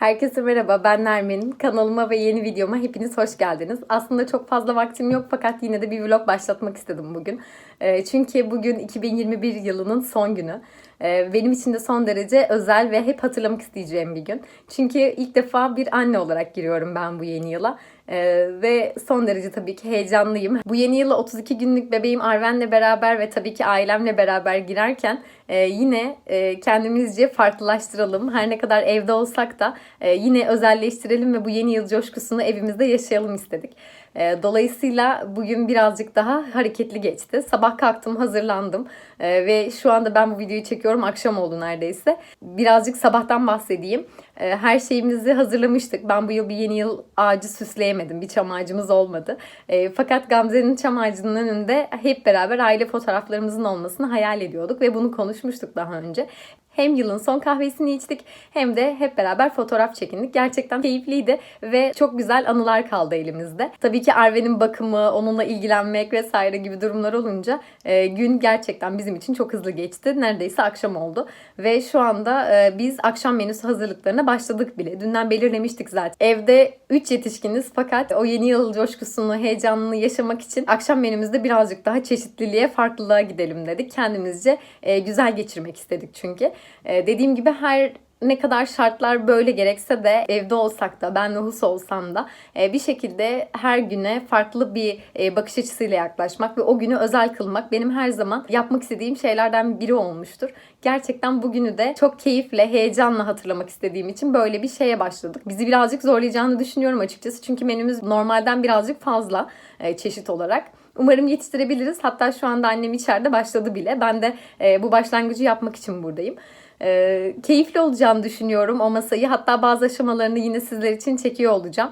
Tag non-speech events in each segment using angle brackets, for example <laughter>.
Herkese merhaba, ben Nermin. Kanalıma ve yeni videoma hepiniz hoş geldiniz. Aslında çok fazla vaktim yok fakat yine de bir vlog başlatmak istedim bugün. Ee, Çünkü bugün 2021 yılının son günü. Ee, Benim için de son derece özel ve hep hatırlamak isteyeceğim bir gün. Çünkü ilk defa bir anne olarak giriyorum ben bu yeni yıla. Ee, ve son derece tabii ki heyecanlıyım. Bu yeni yıla 32 günlük bebeğim Arven'le beraber ve tabii ki ailemle beraber girerken e, yine e, kendimizce farklılaştıralım. Her ne kadar evde olsak da e, yine özelleştirelim ve bu yeni yıl coşkusunu evimizde yaşayalım istedik. E, dolayısıyla bugün birazcık daha hareketli geçti. Sabah kalktım, hazırlandım E, ve şu anda ben bu videoyu çekiyorum. Akşam oldu neredeyse. Birazcık sabahtan bahsedeyim. E, her şeyimizi hazırlamıştık. Ben bu yıl bir yeni yıl ağacı süsleyemedim. Bir çam ağacımız olmadı. E, fakat Gamze'nin çam ağacının önünde hep beraber aile fotoğraflarımızın olmasını hayal ediyorduk ve bunu konuşmuştuk daha önce. Hem yılın son kahvesini içtik hem de hep beraber fotoğraf çekindik. Gerçekten keyifliydi ve çok güzel anılar kaldı elimizde. Tabii ki Arven'in bakımı, onunla ilgilenmek vesaire gibi durumlar olunca e, gün gerçekten bizim için çok hızlı geçti. Neredeyse akşam oldu ve şu anda e, biz akşam menüsü hazırlıklarına başladık bile. Dünden belirlemiştik zaten. Evde 3 yetişkiniz fakat o yeni yıl coşkusunu, heyecanını yaşamak için akşam menümüzde birazcık daha çeşitliliğe, farklılığa gidelim dedik. Kendimizce e, güzel geçirmek istedik çünkü. E, dediğim gibi her ne kadar şartlar böyle gerekse de evde olsak da ben nüfus olsam da e, bir şekilde her güne farklı bir e, bakış açısıyla yaklaşmak ve o günü özel kılmak benim her zaman yapmak istediğim şeylerden biri olmuştur. Gerçekten bugünü de çok keyifle, heyecanla hatırlamak istediğim için böyle bir şeye başladık. Bizi birazcık zorlayacağını düşünüyorum açıkçası. Çünkü menümüz normalden birazcık fazla e, çeşit olarak. Umarım yetiştirebiliriz. Hatta şu anda annem içeride başladı bile. Ben de bu başlangıcı yapmak için buradayım. E, keyifli olacağını düşünüyorum o masayı. Hatta bazı aşamalarını yine sizler için çekiyor olacağım.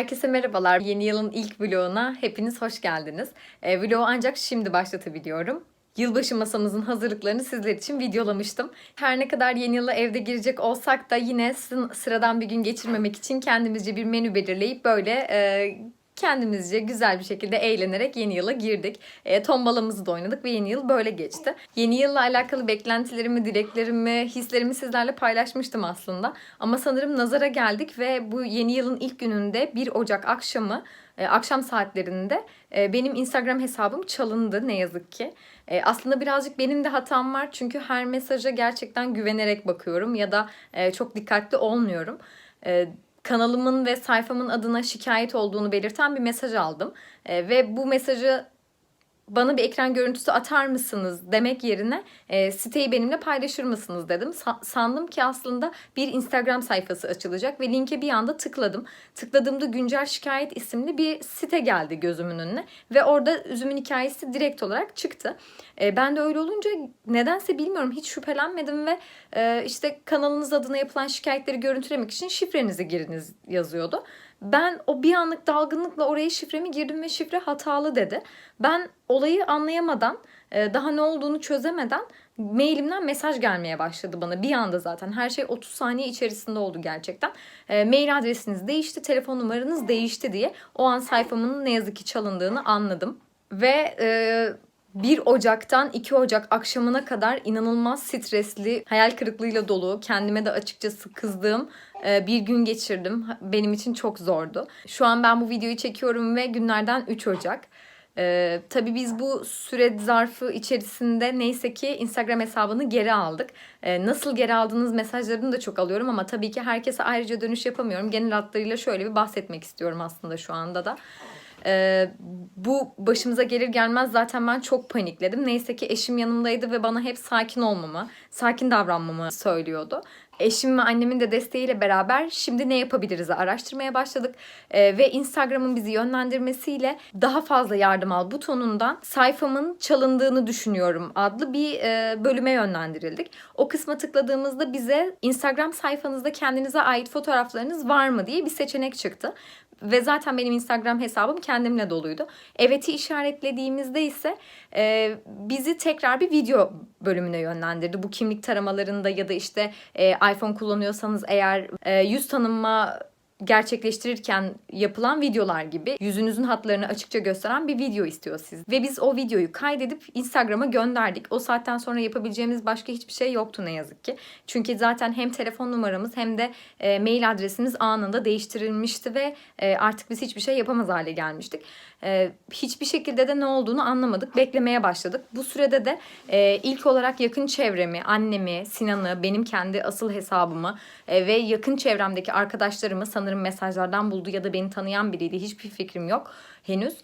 Herkese merhabalar. Yeni yılın ilk vloguna hepiniz hoş geldiniz. E, vlogu ancak şimdi başlatabiliyorum. Yılbaşı masamızın hazırlıklarını sizler için videolamıştım. Her ne kadar yeni yıla evde girecek olsak da yine sı- sıradan bir gün geçirmemek için kendimizce bir menü belirleyip böyle e, kendimizce güzel bir şekilde eğlenerek yeni yıla girdik. E, tombalamızı da oynadık ve yeni yıl böyle geçti. Yeni yılla alakalı beklentilerimi, dileklerimi, hislerimi sizlerle paylaşmıştım aslında. Ama sanırım nazara geldik ve bu yeni yılın ilk gününde 1 Ocak akşamı e, akşam saatlerinde e, benim Instagram hesabım çalındı ne yazık ki. E, aslında birazcık benim de hatam var çünkü her mesaja gerçekten güvenerek bakıyorum ya da çok dikkatli olmuyorum. Kanalımın ve sayfamın adına şikayet olduğunu belirten bir mesaj aldım. E, ve bu mesajı bana bir ekran görüntüsü atar mısınız demek yerine e, siteyi benimle paylaşır mısınız dedim. Sa- sandım ki aslında bir Instagram sayfası açılacak ve linke bir anda tıkladım. Tıkladığımda güncel şikayet isimli bir site geldi gözümün önüne ve orada üzümün hikayesi direkt olarak çıktı. E, ben de öyle olunca nedense bilmiyorum hiç şüphelenmedim ve e, işte kanalınız adına yapılan şikayetleri görüntülemek için şifrenizi giriniz yazıyordu. Ben o bir anlık dalgınlıkla oraya şifremi girdim ve şifre hatalı dedi. Ben olayı anlayamadan, e, daha ne olduğunu çözemeden mailimden mesaj gelmeye başladı bana bir anda zaten. Her şey 30 saniye içerisinde oldu gerçekten. E, mail adresiniz değişti, telefon numaranız değişti diye o an sayfamın ne yazık ki çalındığını anladım. Ve e, 1 Ocak'tan 2 Ocak akşamına kadar inanılmaz stresli, hayal kırıklığıyla dolu, kendime de açıkçası kızdığım bir gün geçirdim. Benim için çok zordu. Şu an ben bu videoyu çekiyorum ve günlerden 3 Ocak. Ee, tabii biz bu süre zarfı içerisinde neyse ki Instagram hesabını geri aldık. Ee, nasıl geri aldığınız mesajlarını da çok alıyorum ama tabii ki herkese ayrıca dönüş yapamıyorum. Genel hatlarıyla şöyle bir bahsetmek istiyorum aslında şu anda da. Ee, bu başımıza gelir gelmez zaten ben çok panikledim. Neyse ki eşim yanımdaydı ve bana hep sakin olmamı, sakin davranmamı söylüyordu. Eşim ve annemin de desteğiyle beraber şimdi ne yapabiliriz araştırmaya başladık. Ee, ve Instagram'ın bizi yönlendirmesiyle daha fazla yardım al butonundan sayfamın çalındığını düşünüyorum adlı bir e, bölüme yönlendirildik. O kısma tıkladığımızda bize Instagram sayfanızda kendinize ait fotoğraflarınız var mı diye bir seçenek çıktı ve zaten benim Instagram hesabım kendimle doluydu. Evet'i işaretlediğimizde ise e, bizi tekrar bir video bölümüne yönlendirdi. Bu kimlik taramalarında ya da işte e, iPhone kullanıyorsanız eğer e, yüz tanınma gerçekleştirirken yapılan videolar gibi yüzünüzün hatlarını açıkça gösteren bir video istiyor siz. Ve biz o videoyu kaydedip Instagram'a gönderdik. O saatten sonra yapabileceğimiz başka hiçbir şey yoktu ne yazık ki. Çünkü zaten hem telefon numaramız hem de e, mail adresimiz anında değiştirilmişti ve e, artık biz hiçbir şey yapamaz hale gelmiştik. E, hiçbir şekilde de ne olduğunu anlamadık. Beklemeye başladık. Bu sürede de e, ilk olarak yakın çevremi, annemi, Sinan'ı, benim kendi asıl hesabımı e, ve yakın çevremdeki arkadaşlarımı sanırım mesajlardan buldu ya da beni tanıyan biriydi. Hiçbir fikrim yok henüz.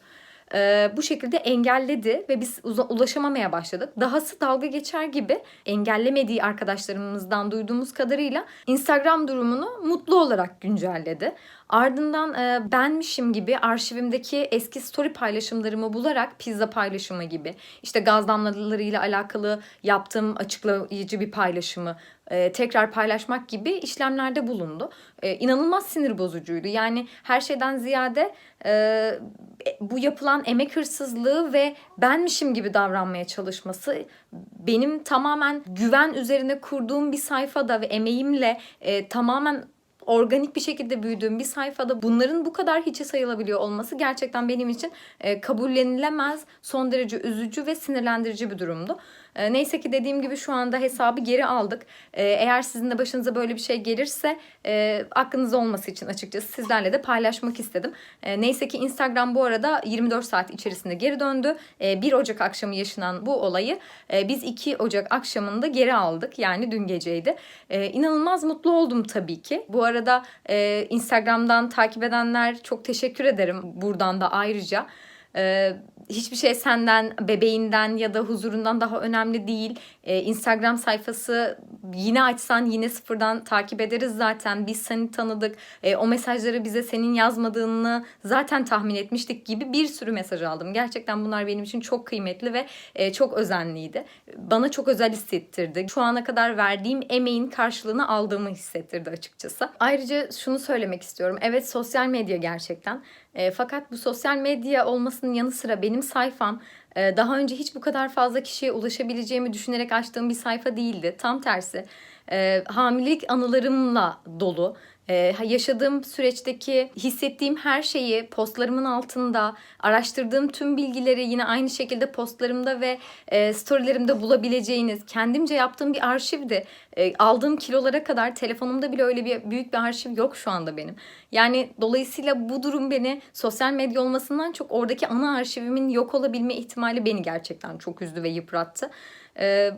E, bu şekilde engelledi ve biz ulaşamamaya başladık. Dahası dalga geçer gibi engellemediği arkadaşlarımızdan duyduğumuz kadarıyla Instagram durumunu mutlu olarak güncelledi. Ardından e, benmişim gibi arşivimdeki eski story paylaşımlarımı bularak pizza paylaşımı gibi işte gaz damlalarıyla alakalı yaptığım açıklayıcı bir paylaşımı e, tekrar paylaşmak gibi işlemlerde bulundu. E, inanılmaz sinir bozucuydu. Yani her şeyden ziyade e, bu yapılan emek hırsızlığı ve benmişim gibi davranmaya çalışması benim tamamen güven üzerine kurduğum bir sayfada ve emeğimle e, tamamen organik bir şekilde büyüdüğüm bir sayfada bunların bu kadar hiçe sayılabiliyor olması gerçekten benim için e, kabullenilemez, son derece üzücü ve sinirlendirici bir durumdu. E, neyse ki dediğim gibi şu anda hesabı geri aldık. E, eğer sizin de başınıza böyle bir şey gelirse e, aklınızda olması için açıkçası sizlerle de paylaşmak istedim. E, neyse ki Instagram bu arada 24 saat içerisinde geri döndü. E, 1 Ocak akşamı yaşanan bu olayı e, biz 2 Ocak akşamında geri aldık. Yani dün geceydi. E, inanılmaz mutlu oldum tabii ki. Bu arada e, Instagram'dan takip edenler çok teşekkür ederim buradan da ayrıca. Ee, hiçbir şey senden, bebeğinden ya da huzurundan daha önemli değil. Ee, Instagram sayfası yine açsan yine sıfırdan takip ederiz zaten. Biz seni tanıdık. Ee, o mesajları bize senin yazmadığını zaten tahmin etmiştik gibi bir sürü mesaj aldım. Gerçekten bunlar benim için çok kıymetli ve e, çok özenliydi. Bana çok özel hissettirdi. Şu ana kadar verdiğim emeğin karşılığını aldığımı hissettirdi açıkçası. Ayrıca şunu söylemek istiyorum. Evet sosyal medya gerçekten. E, fakat bu sosyal medya olmasının yanı sıra benim sayfam e, daha önce hiç bu kadar fazla kişiye ulaşabileceğimi düşünerek açtığım bir sayfa değildi. Tam tersi e, hamilelik anılarımla dolu. Ee, yaşadığım süreçteki hissettiğim her şeyi postlarımın altında, araştırdığım tüm bilgileri yine aynı şekilde postlarımda ve e, storylerimde bulabileceğiniz, kendimce yaptığım bir arşivdi. E, aldığım kilolara kadar telefonumda bile öyle bir büyük bir arşiv yok şu anda benim. Yani dolayısıyla bu durum beni sosyal medya olmasından çok oradaki ana arşivimin yok olabilme ihtimali beni gerçekten çok üzdü ve yıprattı. E,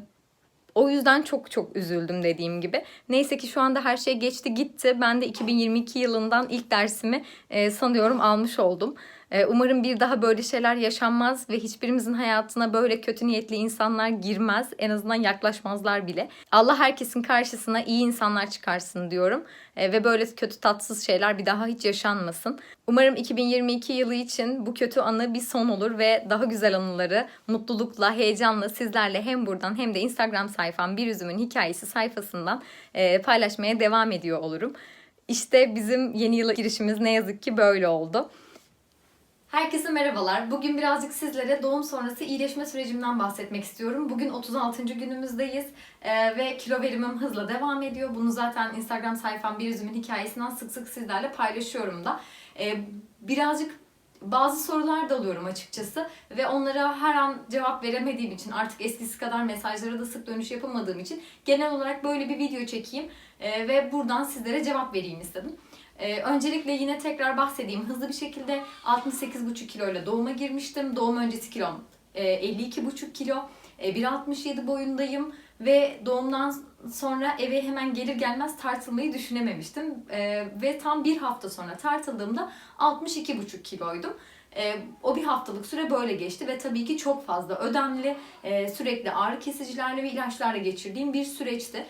o yüzden çok çok üzüldüm dediğim gibi. Neyse ki şu anda her şey geçti gitti. Ben de 2022 yılından ilk dersimi sanıyorum almış oldum. E, umarım bir daha böyle şeyler yaşanmaz ve hiçbirimizin hayatına böyle kötü niyetli insanlar girmez. En azından yaklaşmazlar bile. Allah herkesin karşısına iyi insanlar çıkarsın diyorum. E, ve böyle kötü tatsız şeyler bir daha hiç yaşanmasın. Umarım 2022 yılı için bu kötü anı bir son olur ve daha güzel anıları mutlulukla, heyecanla sizlerle hem buradan hem de Instagram sayfam Bir Üzümün Hikayesi sayfasından e, paylaşmaya devam ediyor olurum. İşte bizim yeni yıla girişimiz ne yazık ki böyle oldu. Herkese merhabalar. Bugün birazcık sizlere doğum sonrası iyileşme sürecimden bahsetmek istiyorum. Bugün 36. günümüzdeyiz ee, ve kilo verimim hızla devam ediyor. Bunu zaten Instagram sayfam Bir Üzümün Hikayesinden sık sık sizlerle paylaşıyorum da. Ee, birazcık bazı sorular da alıyorum açıkçası ve onlara her an cevap veremediğim için artık eskisi kadar mesajlara da sık dönüş yapamadığım için genel olarak böyle bir video çekeyim e, ve buradan sizlere cevap vereyim istedim. Ee, öncelikle yine tekrar bahsedeyim. Hızlı bir şekilde 68,5 kilo ile doğuma girmiştim. Doğum öncesi kilom e, 52,5 kilo. E, 1.67 boyundayım ve doğumdan sonra eve hemen gelir gelmez tartılmayı düşünememiştim. E, ve tam bir hafta sonra tartıldığımda 62,5 kiloydum. E, o bir haftalık süre böyle geçti ve tabii ki çok fazla ödemli, e, sürekli ağrı kesicilerle ve ilaçlarla geçirdiğim bir süreçti.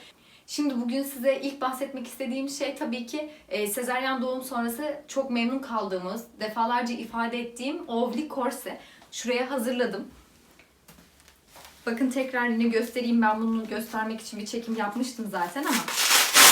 Şimdi bugün size ilk bahsetmek istediğim şey tabii ki e, sezaryen doğum sonrası çok memnun kaldığımız, defalarca ifade ettiğim ovli korse. Şuraya hazırladım. Bakın tekrar yine göstereyim. Ben bunu göstermek için bir çekim yapmıştım zaten ama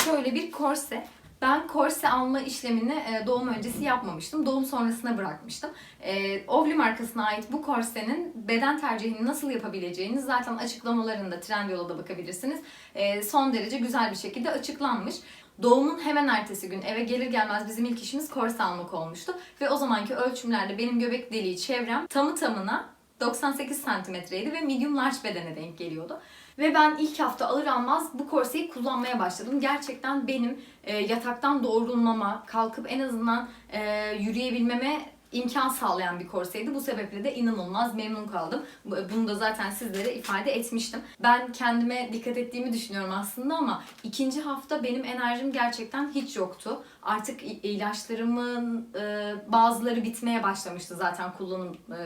şöyle bir korse. Ben korse alma işlemini e, doğum öncesi yapmamıştım. Doğum sonrasına bırakmıştım. E, Ovli markasına ait bu korsenin beden tercihini nasıl yapabileceğiniz zaten açıklamalarında Trendyol'a bakabilirsiniz. E, son derece güzel bir şekilde açıklanmış. Doğumun hemen ertesi gün eve gelir gelmez bizim ilk işimiz korse almak olmuştu. Ve o zamanki ölçümlerde benim göbek deliği çevrem tamı tamına 98 santimetreydi ve medium large bedene denk geliyordu. Ve ben ilk hafta alır almaz bu korseyi kullanmaya başladım. Gerçekten benim e, yataktan doğrulmama, kalkıp en azından e, yürüyebilmeme imkan sağlayan bir korseydi. Bu sebeple de inanılmaz memnun kaldım. Bunu da zaten sizlere ifade etmiştim. Ben kendime dikkat ettiğimi düşünüyorum aslında ama ikinci hafta benim enerjim gerçekten hiç yoktu. Artık ilaçlarımın e, bazıları bitmeye başlamıştı zaten kullanım e,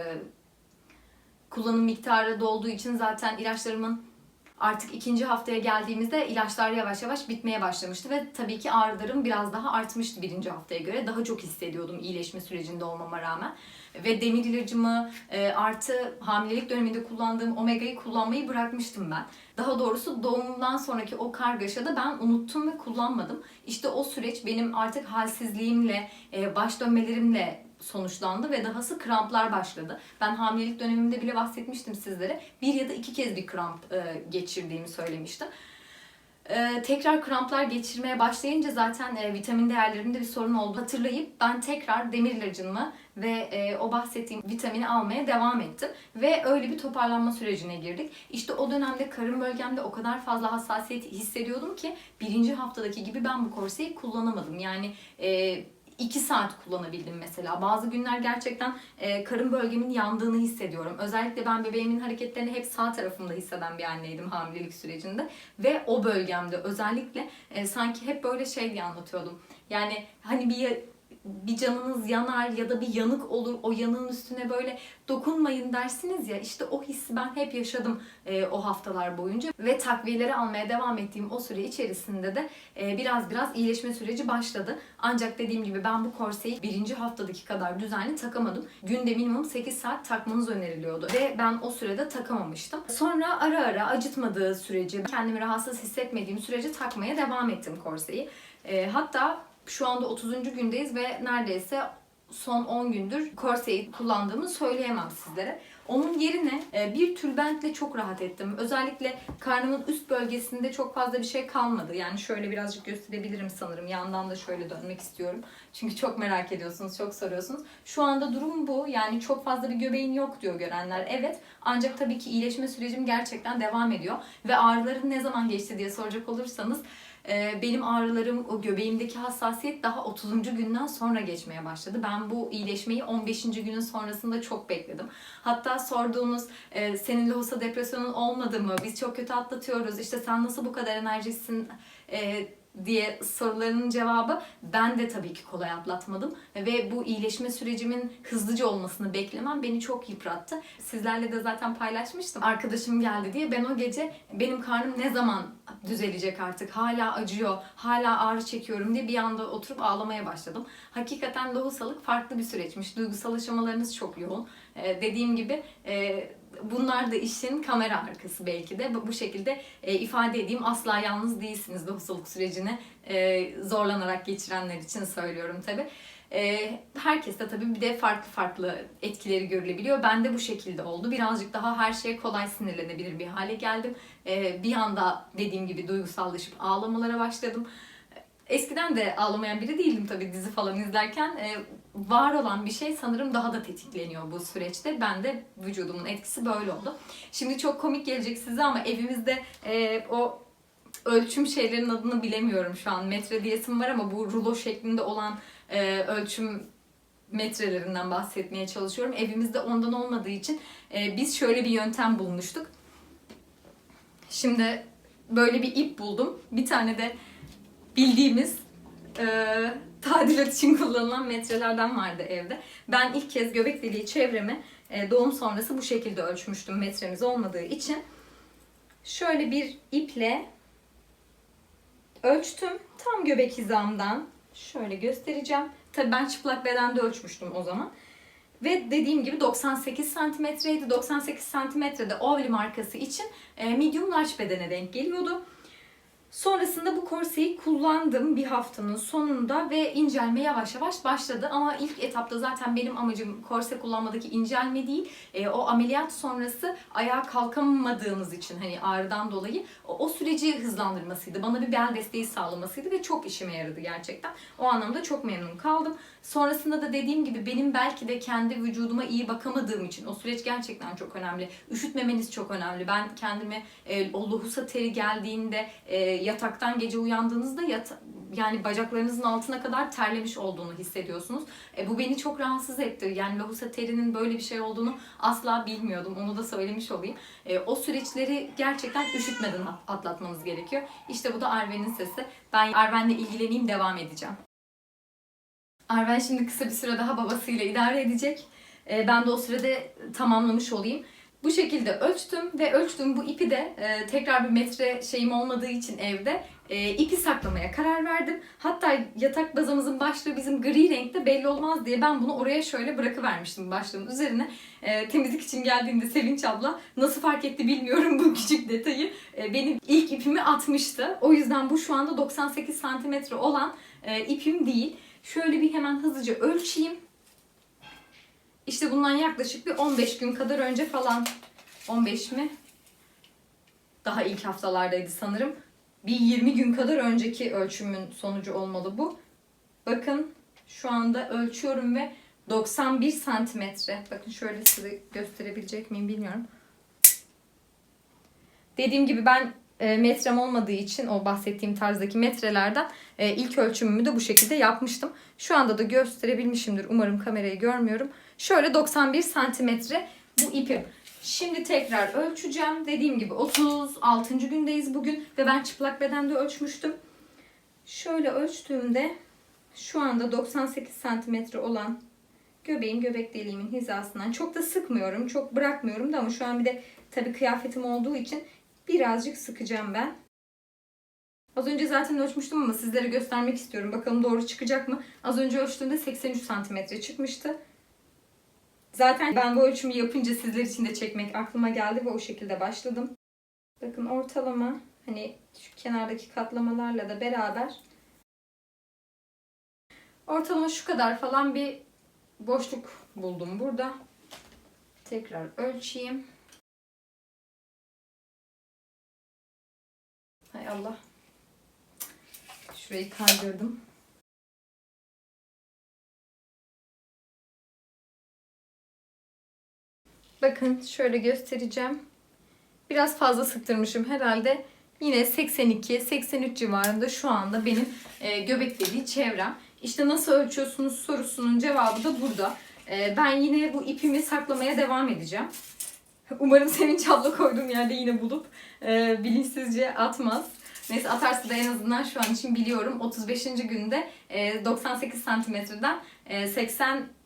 kullanım miktarı dolduğu için zaten ilaçlarımın artık ikinci haftaya geldiğimizde ilaçlar yavaş yavaş bitmeye başlamıştı ve tabii ki ağrılarım biraz daha artmıştı birinci haftaya göre. Daha çok hissediyordum iyileşme sürecinde olmama rağmen. Ve demir ilacımı e, artı hamilelik döneminde kullandığım omega'yı kullanmayı bırakmıştım ben. Daha doğrusu doğumdan sonraki o kargaşada ben unuttum ve kullanmadım. İşte o süreç benim artık halsizliğimle, e, baş dönmelerimle sonuçlandı ve dahası kramplar başladı. Ben hamilelik dönemimde bile bahsetmiştim sizlere. Bir ya da iki kez bir kramp e, geçirdiğimi söylemiştim. E, tekrar kramplar geçirmeye başlayınca zaten e, vitamin değerlerimde bir sorun oldu. Hatırlayıp ben tekrar demir ilacımı ve e, o bahsettiğim vitamini almaya devam ettim. Ve öyle bir toparlanma sürecine girdik. İşte o dönemde karın bölgemde o kadar fazla hassasiyet hissediyordum ki birinci haftadaki gibi ben bu korseyi kullanamadım. Yani e, 2 saat kullanabildim mesela. Bazı günler gerçekten e, karın bölgemin yandığını hissediyorum. Özellikle ben bebeğimin hareketlerini hep sağ tarafımda hisseden bir anneydim hamilelik sürecinde. Ve o bölgemde özellikle e, sanki hep böyle şey diye anlatıyordum. Yani hani bir bir canınız yanar ya da bir yanık olur. O yanığın üstüne böyle dokunmayın dersiniz ya. İşte o hissi ben hep yaşadım e, o haftalar boyunca. Ve takviyeleri almaya devam ettiğim o süre içerisinde de e, biraz biraz iyileşme süreci başladı. Ancak dediğim gibi ben bu korseyi birinci haftadaki kadar düzenli takamadım. Günde minimum 8 saat takmanız öneriliyordu. Ve ben o sürede takamamıştım. Sonra ara ara acıtmadığı sürece, kendimi rahatsız hissetmediğim sürece takmaya devam ettim korseyi. E, hatta şu anda 30. gündeyiz ve neredeyse son 10 gündür korseyi kullandığımı söyleyemem sizlere. Onun yerine e, bir tülbentle çok rahat ettim. Özellikle karnımın üst bölgesinde çok fazla bir şey kalmadı. Yani şöyle birazcık gösterebilirim sanırım. Yandan da şöyle dönmek istiyorum. Çünkü çok merak ediyorsunuz, çok soruyorsunuz. Şu anda durum bu. Yani çok fazla bir göbeğin yok diyor görenler. Evet. Ancak tabii ki iyileşme sürecim gerçekten devam ediyor. Ve ağrıların ne zaman geçti diye soracak olursanız benim ağrılarım, o göbeğimdeki hassasiyet daha 30. günden sonra geçmeye başladı. Ben bu iyileşmeyi 15. günün sonrasında çok bekledim. Hatta sorduğunuz e, senin lohusa depresyonun olmadı mı? Biz çok kötü atlatıyoruz. İşte sen nasıl bu kadar enerjiksin? Diye sorularının cevabı ben de tabii ki kolay atlatmadım ve bu iyileşme sürecimin hızlıca olmasını beklemem beni çok yıprattı. Sizlerle de zaten paylaşmıştım. Arkadaşım geldi diye ben o gece benim karnım ne zaman düzelecek artık hala acıyor, hala ağrı çekiyorum diye bir anda oturup ağlamaya başladım. Hakikaten lohusalık farklı bir süreçmiş. Duygusal aşamalarınız çok yoğun. Ee, dediğim gibi e, bunlar da işin kamera arkası belki de. Bu şekilde e, ifade edeyim. Asla yalnız değilsiniz lohusalık sürecini e, zorlanarak geçirenler için söylüyorum tabi. E, herkes de tabii bir de farklı farklı etkileri görülebiliyor. Ben de bu şekilde oldu. Birazcık daha her şeye kolay sinirlenebilir bir hale geldim. E, bir anda dediğim gibi duygusallaşıp ağlamalara başladım. Eskiden de ağlamayan biri değildim tabii dizi falan izlerken. E, var olan bir şey sanırım daha da tetikleniyor bu süreçte. Ben de vücudumun etkisi böyle oldu. Şimdi çok komik gelecek size ama evimizde e, o ölçüm şeylerin adını bilemiyorum şu an. Metre diyesim var ama bu rulo şeklinde olan e, ölçüm metrelerinden bahsetmeye çalışıyorum. Evimizde ondan olmadığı için e, biz şöyle bir yöntem bulmuştuk. Şimdi böyle bir ip buldum. Bir tane de bildiğimiz e, tadilat için kullanılan metrelerden vardı evde. Ben ilk kez göbek deliği çevremi e, doğum sonrası bu şekilde ölçmüştüm metremiz olmadığı için. Şöyle bir iple ölçtüm. Tam göbek hizamdan şöyle göstereceğim. Tabii ben çıplak bedende ölçmüştüm o zaman. Ve dediğim gibi 98 santimetreydi. 98 santimetrede Ovli markası için e, medium large bedene denk geliyordu. Sonrasında bu korseyi kullandım bir haftanın sonunda ve incelme yavaş yavaş başladı. Ama ilk etapta zaten benim amacım korse kullanmadaki incelme değil. E, o ameliyat sonrası ayağa kalkamadığınız için hani ağrıdan dolayı o, o süreci hızlandırmasıydı. Bana bir bel desteği sağlamasıydı ve çok işime yaradı gerçekten. O anlamda çok memnun kaldım. Sonrasında da dediğim gibi benim belki de kendi vücuduma iyi bakamadığım için o süreç gerçekten çok önemli. Üşütmemeniz çok önemli. Ben kendime e, o lohusa teri geldiğinde e, yataktan gece uyandığınızda yat yani bacaklarınızın altına kadar terlemiş olduğunu hissediyorsunuz. E, bu beni çok rahatsız etti. Yani lohusa terinin böyle bir şey olduğunu asla bilmiyordum. Onu da söylemiş olayım. E, o süreçleri gerçekten üşütmeden atlatmanız gerekiyor. İşte bu da Arven'in sesi. Ben Arven'le ilgileneyim devam edeceğim. Arven şimdi kısa bir süre daha babasıyla idare edecek. E, ben de o sürede tamamlamış olayım. Bu şekilde ölçtüm ve ölçtüğüm bu ipi de e, tekrar bir metre şeyim olmadığı için evde e, ipi saklamaya karar verdim. Hatta yatak bazamızın başlığı bizim gri renkte belli olmaz diye ben bunu oraya şöyle bırakıvermiştim başlığın üzerine. E, temizlik için geldiğinde Sevinç abla nasıl fark etti bilmiyorum bu küçük detayı. E, benim ilk ipimi atmıştı. O yüzden bu şu anda 98 santimetre olan e, ipim değil. Şöyle bir hemen hızlıca ölçeyim. İşte bundan yaklaşık bir 15 gün kadar önce falan 15 mi? Daha ilk haftalardaydı sanırım. Bir 20 gün kadar önceki ölçümün sonucu olmalı bu. Bakın şu anda ölçüyorum ve 91 santimetre. Bakın şöyle size gösterebilecek miyim bilmiyorum. Dediğim gibi ben e, metrem olmadığı için o bahsettiğim tarzdaki metrelerden e, ilk ölçümümü de bu şekilde yapmıştım. Şu anda da gösterebilmişimdir. Umarım kamerayı görmüyorum. Şöyle 91 santimetre bu ipim. Şimdi tekrar ölçeceğim. Dediğim gibi 36. gündeyiz bugün ve ben çıplak bedende ölçmüştüm. Şöyle ölçtüğümde şu anda 98 santimetre olan göbeğim göbek deliğimin hizasından çok da sıkmıyorum. Çok bırakmıyorum da ama şu an bir de tabii kıyafetim olduğu için birazcık sıkacağım ben. Az önce zaten ölçmüştüm ama sizlere göstermek istiyorum. Bakalım doğru çıkacak mı? Az önce ölçtüğümde 83 santimetre çıkmıştı. Zaten ben bu ölçümü yapınca sizler için de çekmek aklıma geldi ve o şekilde başladım. Bakın ortalama hani şu kenardaki katlamalarla da beraber ortalama şu kadar falan bir boşluk buldum burada. Tekrar ölçeyim. Hay Allah. Şurayı kaydırdım. Bakın şöyle göstereceğim. Biraz fazla sıktırmışım herhalde. Yine 82-83 civarında şu anda benim e, göbek deliği çevrem. İşte nasıl ölçüyorsunuz sorusunun cevabı da burada. E, ben yine bu ipimi saklamaya devam edeceğim. Umarım Sevinç abla koyduğum yerde yine bulup e, bilinçsizce atmaz. Neyse atarsa da en azından şu an için biliyorum. 35. günde e, 98 santimetreden e,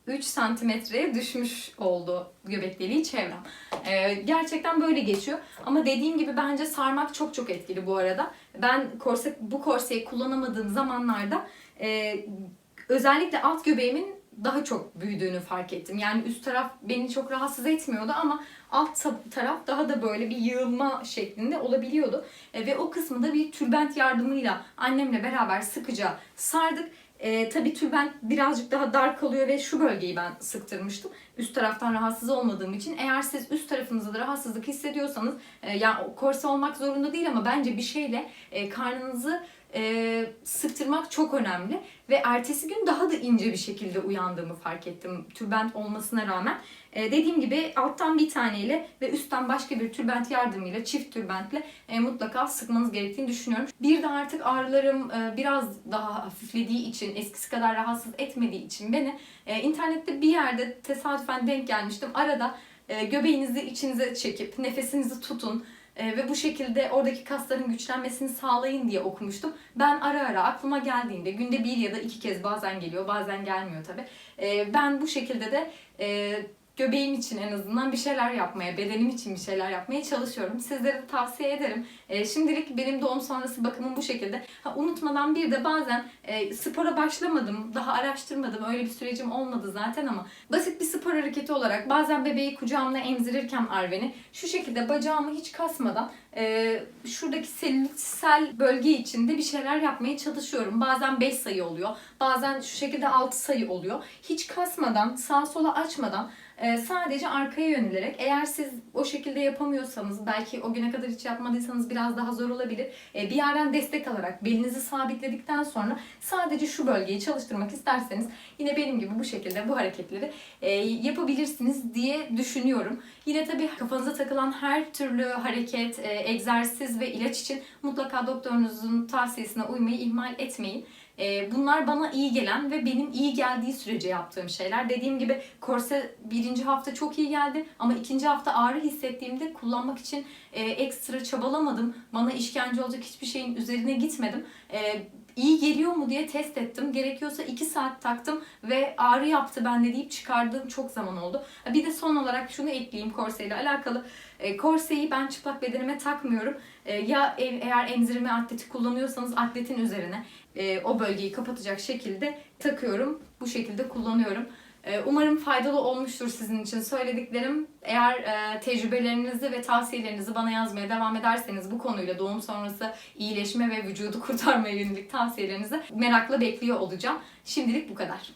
83 santimetreye düşmüş oldu göbek deliği çevrem. E, gerçekten böyle geçiyor. Ama dediğim gibi bence sarmak çok çok etkili bu arada. Ben korse, bu korseyi kullanamadığım zamanlarda e, özellikle alt göbeğimin daha çok büyüdüğünü fark ettim. Yani üst taraf beni çok rahatsız etmiyordu ama alt ta- taraf daha da böyle bir yığılma şeklinde olabiliyordu. E, ve o kısmı da bir tülbent yardımıyla annemle beraber sıkıca sardık. E, tabii tülbent birazcık daha dar kalıyor ve şu bölgeyi ben sıktırmıştım. Üst taraftan rahatsız olmadığım için. Eğer siz üst tarafınızda da rahatsızlık hissediyorsanız, e, yani korse olmak zorunda değil ama bence bir şeyle e, karnınızı e, sıktırmak çok önemli. Ve ertesi gün daha da ince bir şekilde uyandığımı fark ettim tülbent olmasına rağmen. E, dediğim gibi alttan bir taneyle ve üstten başka bir tülbent yardımıyla, çift tülbentle e, mutlaka sıkmanız gerektiğini düşünüyorum. Bir de artık ağrılarım e, biraz daha hafiflediği için, eskisi kadar rahatsız etmediği için beni e, internette bir yerde tesadüfen denk gelmiştim. Arada e, göbeğinizi içinize çekip nefesinizi tutun. E, ve bu şekilde oradaki kasların güçlenmesini sağlayın diye okumuştum. Ben ara ara aklıma geldiğinde günde bir ya da iki kez bazen geliyor bazen gelmiyor tabi. ben bu şekilde de e, göbeğim için en azından bir şeyler yapmaya, bedenim için bir şeyler yapmaya çalışıyorum. Sizlere de tavsiye ederim. E, şimdilik benim doğum sonrası bakımım bu şekilde. Ha, unutmadan bir de bazen e, spora başlamadım, daha araştırmadım. Öyle bir sürecim olmadı zaten ama basit bir spor hareketi olarak bazen bebeği kucağımda emzirirken Arven'i şu şekilde bacağımı hiç kasmadan e, şuradaki selülitsel bölge içinde bir şeyler yapmaya çalışıyorum. Bazen 5 sayı oluyor. Bazen şu şekilde 6 sayı oluyor. Hiç kasmadan, sağa sola açmadan ee, sadece arkaya yönelerek eğer siz o şekilde yapamıyorsanız belki o güne kadar hiç yapmadıysanız biraz daha zor olabilir. Ee, bir yerden destek alarak belinizi sabitledikten sonra sadece şu bölgeyi çalıştırmak isterseniz yine benim gibi bu şekilde bu hareketleri e, yapabilirsiniz diye düşünüyorum. Yine tabii kafanıza takılan her türlü hareket, e, egzersiz ve ilaç için mutlaka doktorunuzun tavsiyesine uymayı ihmal etmeyin. E, bunlar bana iyi gelen ve benim iyi geldiği sürece yaptığım şeyler. Dediğim gibi korse birinci hafta çok iyi geldi ama ikinci hafta ağrı hissettiğimde kullanmak için e, ekstra çabalamadım. Bana işkence olacak hiçbir şeyin üzerine gitmedim. İyi geliyor mu diye test ettim. Gerekiyorsa 2 saat taktım ve ağrı yaptı bende deyip çıkardığım çok zaman oldu. Bir de son olarak şunu ekleyeyim korseyle alakalı. E, korseyi ben çıplak bedenime takmıyorum. E, ya eğer emzirme atleti kullanıyorsanız atletin üzerine e, o bölgeyi kapatacak şekilde takıyorum. Bu şekilde kullanıyorum. E, umarım faydalı olmuştur sizin için söylediklerim. Eğer e, tecrübelerinizi ve tavsiyelerinizi bana yazmaya devam ederseniz bu konuyla doğum sonrası iyileşme ve vücudu <laughs> kurtarmaya yönelik tavsiyelerinizi merakla bekliyor olacağım. Şimdilik bu kadar.